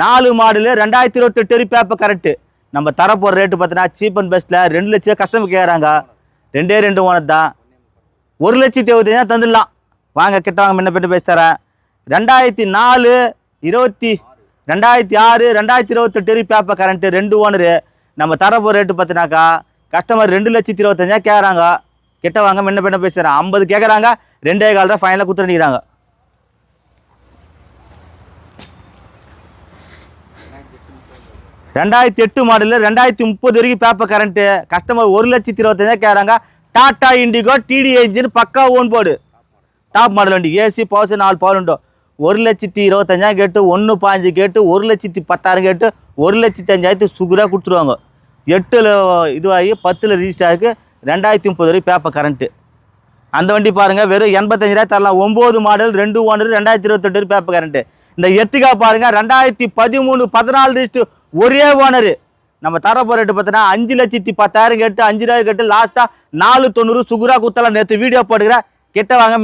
நாலு மாடலு ரெண்டாயிரத்தி இருபத்தெட்டு பேப்பர் கரெக்டு நம்ம தரப்போகிற ரேட்டு பார்த்தீங்கன்னா சீப் அண்ட் பெஸ்ட்டில் ரெண்டு லட்சம் கஸ்டமர் கேட்குறாங்க ரெண்டே ரெண்டு ஓனர் தான் ஒரு லட்சத்தி இருபத்தஞ்சா தந்துடலாம். வாங்க கிட்ட வாங்க முன்ன பின்ன பேசி தரேன். ரெண்டாயிரத்தி நாலு இருபத்தி ரெண்டாயிரத்தி ஆறு ரெண்டாயிரத்தி இருபத்தெட்டு பேப்பர் கரண்ட்டு ரெண்டு ஓனரு. நம்ம தரப்போகிற ரேட்டு பார்த்தினாக்கா கஸ்டமர் ரெண்டு லட்சத்தி இருபத்தஞ்சா கேட்குறாங்க கிட்ட வாங்க முன்ன பின்ன பேசுகிறேன் ஐம்பது கேட்குறாங்க ரெண்டே கால் தான் ஃபைனலாக கொடுத்துருக்கிறாங்க ரெண்டாயிரத்தி எட்டு மாடலில் ரெண்டாயிரத்தி முப்பது வரைக்கும் பேப்பர் கரண்ட்டு கஸ்டமர் ஒரு லட்சத்தி இருபத்தஞ்சா கேட்குறாங்க. டாட்டா இண்டிகோ டிடி இன்ஜின் பக்கா ஓன் போர்டு டாப் மாடல் வண்டி. ஏசி பவர் நாலு பவர் உண்டோ ஒரு லட்சத்தி இருபத்தஞ்சாயிரம் கேட்டு ஒன்று பாஞ்சு கேட்டு ஒரு லட்சத்தி பத்தாயிரம் கேட்டு ஒரு லட்சத்தி அஞ்சாயிரத்து சுகராக கொடுத்துருவாங்க. எட்டில் இதுவாகி பத்தில் ரிஜிஸ்டர் ஆகி ரெண்டாயிரத்தி முப்பது வரைக்கும் பேப்பர் கரண்ட்டு அந்த வண்டி பாருங்கள் வெறும் எண்பத்தஞ்சாயிரம் தரலாம். ஒம்பது மாடல் ரெண்டு ஓனர் ரெண்டாயிரத்தி இருபத்தெட்டு பேப்பர் கரண்ட்டு இந்த எத்திகா பாருங்கள் ரெண்டாயிரத்தி பதிமூணு பதினாலு ரிஜிஸ்ட் ஒரே ஓனரு நம்ம தரப்போ ரேட்டு பார்த்தீங்கன்னா அஞ்சு லட்சத்தி பத்தாயிரம் கேட்டு அஞ்சு ரூபாய் கேட்டு லாஸ்ட்டாக நாலு தொண்ணூறு சுகுரா குத்தலாம் நேற்று வீடியோ போட்டுக்கிறேன். கிட்ட வாங்க